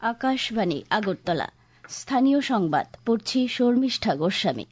আকাশবাণী, আগরতলা। স্থানীয় সংবাদ, পড়ছি শর্মিষ্ঠা গোস্বামী।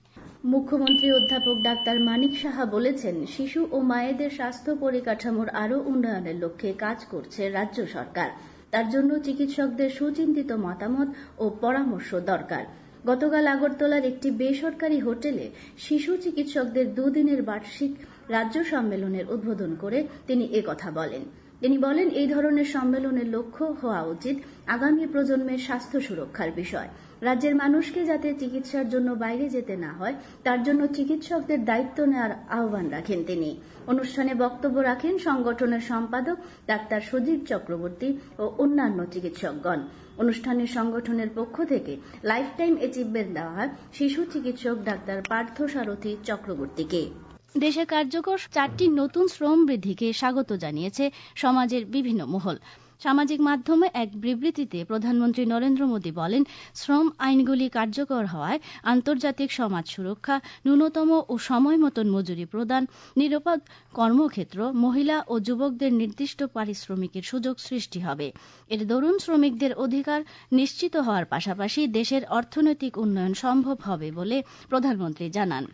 মুখ্যমন্ত্রী অধ্যাপক ডাক্তার মানিক সাহা বলেছেন, শিশু ও মায়েদের স্বাস্থ্য পরিকাঠামোর আরও উন্নয়নের লক্ষ্যে কাজ করছে রাজ্য সরকার। তার জন্য চিকিৎসকদের সুচিন্তিত মতামত ও পরামর্শ দরকার। গতকাল আগরতলার একটি বেসরকারি হোটেলে শিশু চিকিৎসকদের দুদিনের বার্ষিক রাজ্য সম্মেলনের উদ্বোধন করে তিনি একথা বলেন। তিনি বলেন, এই ধরনের সম্মেলনের লক্ষ্য হওয়া উচিত আগামী প্রজন্মের স্বাস্থ্য সুরক্ষার বিষয়। রাজ্যের মানুষকে যাতে চিকিৎসার জন্য বাইরে যেতে না হয়, তার জন্য চিকিৎসকদের দায়িত্ব নেওয়ার আহ্বান রাখেন তিনি। অনুষ্ঠানে বক্তব্য রাখেন সংগঠনের সম্পাদক ডাক্তার সজীব চক্রবর্তী ও অন্যান্য চিকিৎসকগণ। অনুষ্ঠানে সংগঠনের পক্ষ থেকে লাইফ টাইম অ্যাচিভমেন্ট দেওয়া হয় শিশু চিকিৎসক ডাক্তার পার্থ সারথী চক্রবর্তীকে। দেশে কার্যকর চারটি নতুন শ্রম বৃদ্ধিকে স্বাগত জানিয়েছে সমাজের বিভিন্ন মহল। সামাজিক মাধ্যমে এক বিবৃতিতে প্রধানমন্ত্রী নরেন্দ্র মোদী বলেন, শ্রম আইনগুলি কার্যকর হওয়ায় আন্তর্জাতিক সমাজ সুরক্ষা, ন্যূনতম ও সময় মতন মজুরি প্রদান, নিরাপদ কর্মক্ষেত্র, মহিলা ও যুবকদের নির্দিষ্ট পারিশ্রমিকের সুযোগ সৃষ্টি হবে। এর দরুন শ্রমিকদের অধিকার নিশ্চিত হওয়ার পাশাপাশি দেশের অর্থনৈতিক উন্নয়ন সম্ভব হবে বলে প্রধানমন্ত্রী জানান।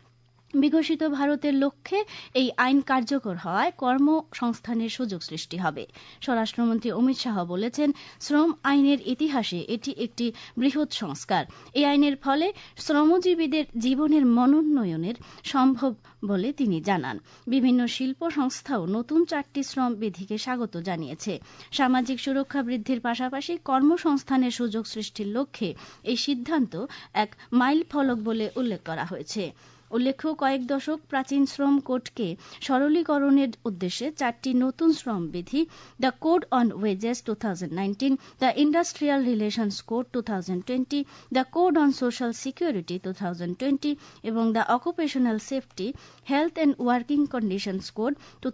বিকশিত ভারতের লক্ষ্যে এই আইন কার্যকর হওয়ায় কর্মসংস্থানের সুযোগ সৃষ্টি হবে। স্বরাষ্ট্রমন্ত্রী অমিত শাহ বলেছেন, শ্রম আইনের ইতিহাসে এটি একটি বৃহৎ সংস্কার। এই আইনের ফলে শ্রমজীবীদের জীবনের মনোন্নয়নের সম্ভব বলে তিনি জানান। বিভিন্ন শিল্প সংস্থাও নতুন চারটি শ্রম বিধিকে স্বাগত জানিয়েছে। সামাজিক সুরক্ষা বৃদ্ধির পাশাপাশি কর্মসংস্থানের সুযোগ সৃষ্টির লক্ষ্যে এই সিদ্ধান্ত এক মাইল ফলক বলে উল্লেখ করা হয়েছে। উল্লেখ্য, কয়েক দশক প্রাচীন শ্রম কোডকে সরলীকরণের উদ্দেশ্যে চারটি নতুন শ্রম বিধি, the code on wages two the industrial relations code two the code on social security two এবং the occupational safety, health and working conditions code two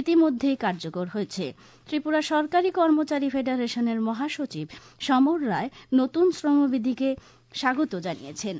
ইতিমধ্যেই কার্যকর হয়েছে। ত্রিপুরা সরকারি কর্মচারী ফেডারেশনের মহাসচিব সমর রায় নতুন শ্রমবিধিকে স্বাগত জানিয়েছেন।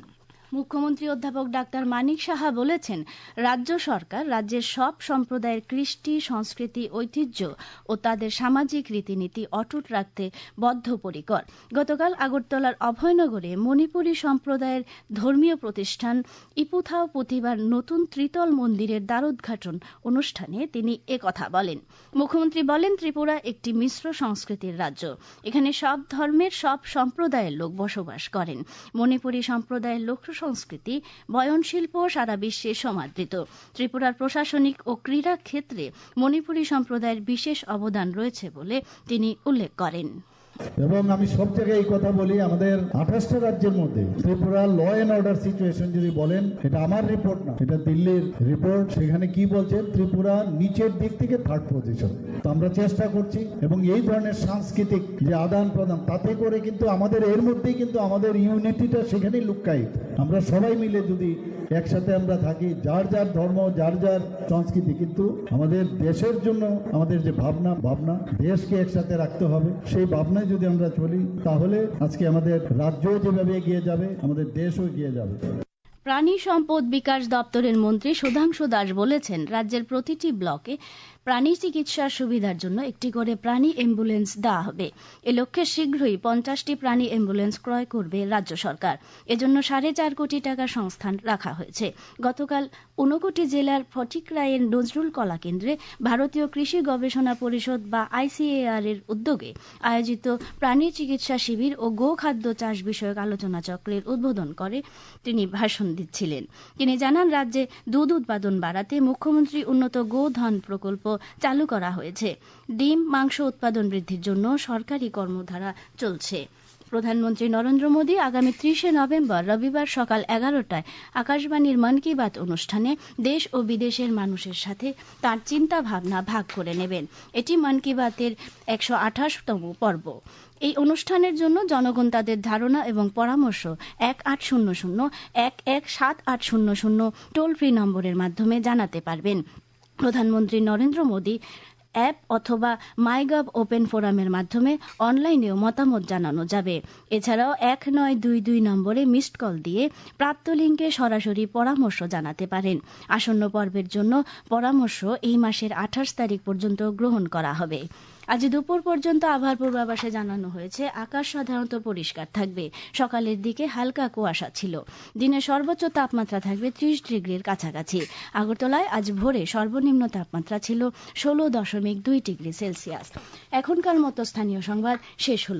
মুখ্যমন্ত্রী অধ্যাপক ডাক্তার মানিক সাহা বলেছেন, রাজ্য সরকার রাজ্যের সব সম্প্রদায়ের কৃষ্টি, সংস্কৃতি, ঐতিহ্য ও তাদের সামাজিক রীতিনীতি অটুট রাখতে বদ্ধপরিকর। গতকাল আগরতলার অভয়নগরে মণিপুরী সম্প্রদায়ের ধর্মীয় প্রতিষ্ঠান ইপুথাও প্রতিবার নতুন ত্রিতল মন্দিরের দ্বারোদ্ঘাটন অনুষ্ঠানে তিনি একথা বলেন। মুখ্যমন্ত্রী বলেন, ত্রিপুরা একটি মিশ্র সংস্কৃতির রাজ্য। এখানে সব ধর্মের, সব সম্প্রদায়ের লোক বসবাস করেন। মণিপুরী সম্প্রদায়ের লোক সংস্কৃতি বয়ন শিল্প সারা বিশ্বে সমাদৃত। ত্রিপুরার প্রশাসনিক ও ক্রীড়া ক্ষেত্রে মণিপুরী সম্প্রদায়ের বিশেষ অবদান রয়েছে বলে তিনি উল্লেখ করেন। এবং আমি সব জায়গায় এই কথা বলি আমাদের আঠাশটা রাজ্যের মধ্যে, Tripura law and order situation যদি বলেন, এটা আমার রিপোর্ট না, এটা দিল্লির রিপোর্ট সেখানে কি বলছে? ত্রিপুরা নিচের দিক থেকে থার্ড পজিশন তো আমরা চেষ্টা করছি, এবং এই ধরনের সাংস্কৃতিক যে আদান প্রদান, তাতে করে কিন্তু আমাদের, এর মধ্যেই কিন্তু আমাদের ইউনিটিটা সেখানেই লুকায়িত আমরা সবাই মিলে যদি একসাথে আমরা থাকি, যার যার ধর্ম, যার যার সংস্কৃতি, কিন্তু আমাদের দেশের জন্য আমাদের যে ভাবনা ভাবনা দেশকে একসাথে রাখতে হবে। সেই ভাবনায় যদি আমরা চলি, তাহলে আজকে আমাদের রাজ্য যেভাবে এগিয়ে যাবে, আমাদের দেশও এগিয়ে যাবে। প্রাণী সম্পদ বিকাশ দপ্তরের মন্ত্রী সুধাংশু দাস বলেছেন, রাজ্যের প্রতিটি ব্লকে প্রাণী চিকিৎসার সুবিধার জন্য একটি করে প্রাণী অ্যাম্বুলেন্স দেওয়া হবে। এ লক্ষ্যে শীঘ্রই পঞ্চাশটি প্রাণী অ্যাম্বুলেন্স ক্রয় করবে রাজ্য সরকার। এজন্য সাড়ে চার কোটি টাকা সংস্থান রাখা হয়েছে। গতকাল ঊনকোটি জেলার ফটিকরায়ের নজরুল কলা কেন্দ্রে ভারতীয় কৃষি গবেষণা পরিষদ বা আইসিএআর এর উদ্যোগে আয়োজিত প্রাণী চিকিৎসা শিবির ও গো খাদ্য চাষ বিষয়ক আলোচনা চক্রের উদ্বোধন করে। তিনি ভাষণ দিচ্ছিলেন। তিনি জানান, রাজ্যে দুধ উৎপাদন বাড়াতে মুখ্যমন্ত্রী উন্নত গোধন প্রকল্প চালু করা হয়েছে। ডিম, মাংস উৎপাদন বৃদ্ধির জন্য সরকারি কর্মধারা চলছে। প্রধানমন্ত্রী নরেন্দ্র মোদী আগামী ত্রিশে নভেম্বর রবিবার সকাল এগারোটায় আকাশবাণীর মন কি বাত অনুষ্ঠানে দেশ ও বিদেশের মানুষের সাথে তার চিন্তা ভাবনা ভাগ করে নেবেন। এটি মন কি বাতের একশো আঠাশতম পর্ব। এই অনুষ্ঠানের জন্য জনগণ তাদের ধারণা এবং পরামর্শ এক আট শূন্য শূন্য, এক এক সাত আট শূন্য শূন্য, টোল ফ্রি নম্বরের মাধ্যমে জানাতে পারবেন। প্রধানমন্ত্রী নরেন্দ্র মোদী অ্যাপ অথবা মাইগভ ওপেন ফোরামের মাধ্যমে অনলাইনেও মতামত জানানো যাবে। এছাড়াও এক নয় দুই দুই নম্বরে মিসড কল দিয়ে প্রাপ্ত লিঙ্কে সরাসরি পরামর্শ জানাতে পারেন। আসন্ন পর্বের জন্য পরামর্শ এই মাসের আঠাশ তারিখ পর্যন্ত গ্রহণ করা হবে। আজ দুপুর পর্যন্ত আবহাওয়ার পূর্বাভাসে জানানো হয়েছে, আকাশ সাধারণত পরিষ্কার থাকবে। সকালের দিকে হালকা কুয়াশা ছিল। দিনের সর্বোচ্চ তাপমাত্রা থাকবে ত্রিশ ডিগ্রির কাছাকাছি। আগরতলায় আজ ভোরে সর্বনিম্ন তাপমাত্রা ছিল ষোলো দশমিক দুই ডিগ্রি সেলসিয়াস। এখনকার মতো স্থানীয় সংবাদ শেষ হল।